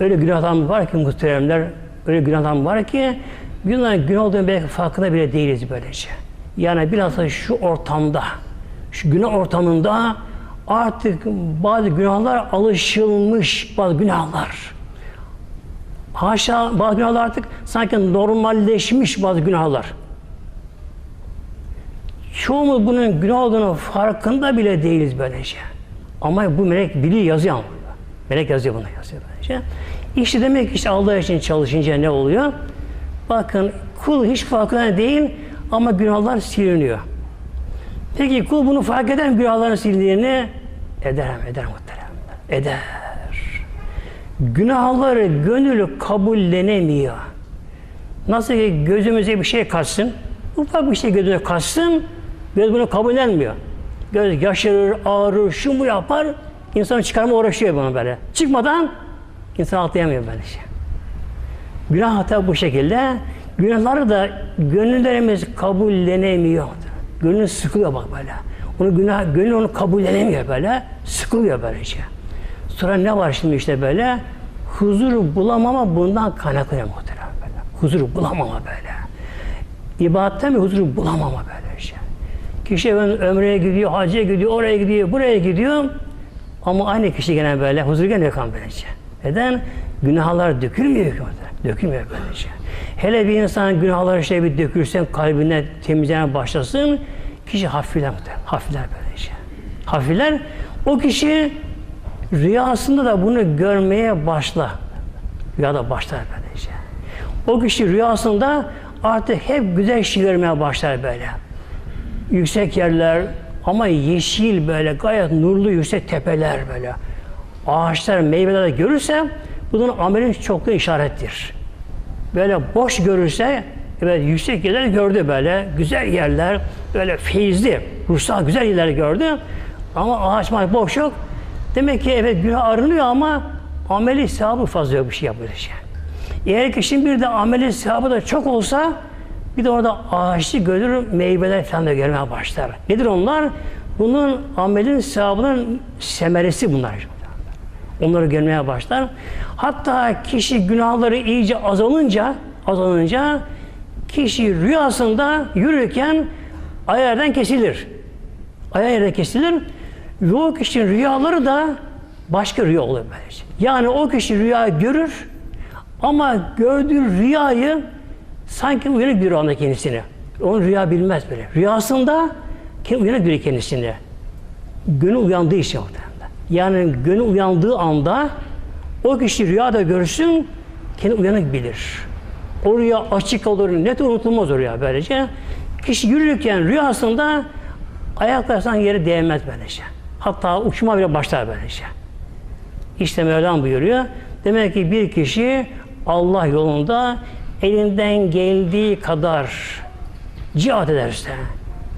öyle günahlarımız var ki muhteremler, öyle günahlarımız var ki günahın günah olduğunu belki farkında bile değiliz böylece. Yani bilhassa şu ortamda, şu günah ortamında artık bazı günahlar alışılmış bazı günahlar. Haşa bazı günahlar artık sanki normalleşmiş bazı günahlar. Çoğumuz bunun günah olduğunu farkında bile değiliz böylece. Ama bu melek biliyor yazıyor. Melek yazıyor bunu yazıyor böylece. İşte demek ki işte Allah için çalışınca ne oluyor? Bakın kul hiç farkında değil ama günahlar siliniyor. Peki kul bunu fark eder mi günahların silindiğini? Eder mi? Eder muhteremler. Eder. Günahları gönül kabullenemiyor. Nasıl ki gözümüze bir şey kaçsın, ufak bir şey gözüne kaçsın, göz bunu kabullenmiyor. Göz yaşarır, ağrır, şu bu yapar, insan çıkarma uğraşıyor bunu böyle. Çıkmadan insan atlayamıyor böyle şey. Günah hata bu şekilde. Günahları da gönüllerimiz kabullenemiyor. Gönül sıkılıyor bak böyle. Onu günah, gönül onu kabullenemiyor böyle. Sıkılıyor böylece. Sonra ne var şimdi işte böyle? Huzuru bulamama bundan kaynaklanıyor muhtemelen böyle. Huzuru bulamama böyle. İbadetten bir huzuru bulamama böyle işte. Kişi ömreye gidiyor, hacca gidiyor, oraya gidiyor, buraya gidiyor. Ama aynı kişi gene böyle, huzur gene yok böylece. Neden? Günahlar dökülmüyor ki orada. Dökülmüyor böylece. Hele bir insan günahları şey bir dökülsen, kalbine temizlemeye başlasın, kişi hafifler muhtemelen. Hafifler böylece. Hafifler, o kişi rüyasında da bunu görmeye başla. Rüyada başlar böylece. O kişi rüyasında artık hep güzel şey görmeye başlar böyle. Yüksek yerler ama yeşil böyle gayet nurlu yüksek tepeler böyle. Ağaçlar, meyveler de görürse bunun amelin çokluğu işarettir. Böyle boş görürse evet yüksek yerler gördü böyle. Güzel yerler, böyle feyizli, ruhsal güzel yerler gördü. Ama ağaç boş yok. Demek ki evet günah arınıyor ama ameli sevabı fazla yok bir şey yapıyor. Eğer kişinin bir de ameli sevabı da çok olsa bir de orada ağaçlı görür, meyveler falan da görmeye başlar. Nedir onlar? Bunun amelin sevabının semeresi bunlar. Onları görmeye başlar. Hatta kişi günahları iyice azalınca azalınca kişi rüyasında yürürken ayardan kesilir. Ayağı yerden kesilir. Ve o kişinin rüyaları da başka rüya böylece. Yani o kişi rüya görür ama gördüğü rüyayı sanki uyanık bir anda kendisine. Onu rüya bilmez böyle. Rüyasında uyanık bir kendisine. Gönül uyandığı için. Yani gönül uyandığı anda o kişi rüyada görsün kendi uyanık bilir. O rüya açık olur, net unutulmaz o rüya böylece. Kişi yürürken rüyasında ayaklar sanki yere değmez böylece. Hatta uçma bile başlar böylece. İşte Mevlam buyuruyor. Demek ki bir kişi Allah yolunda elinden geldiği kadar cihat ederse,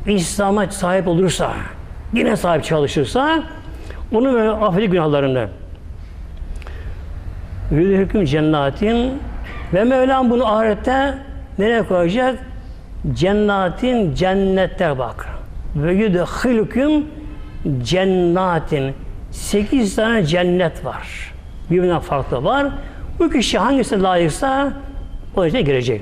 İslam'a sahip olursa, yine sahip çalışırsa, onun böyle affedi günahlarını. Yürü hüküm cennetin ve Mevlam bunu ahirette nereye koyacak? Cennetin cennette bak. Ve yudhilüküm cennetin. Sekiz tane cennet var. Birbirinden farklı var. Bu kişi hangisine layıksa o içine girecek.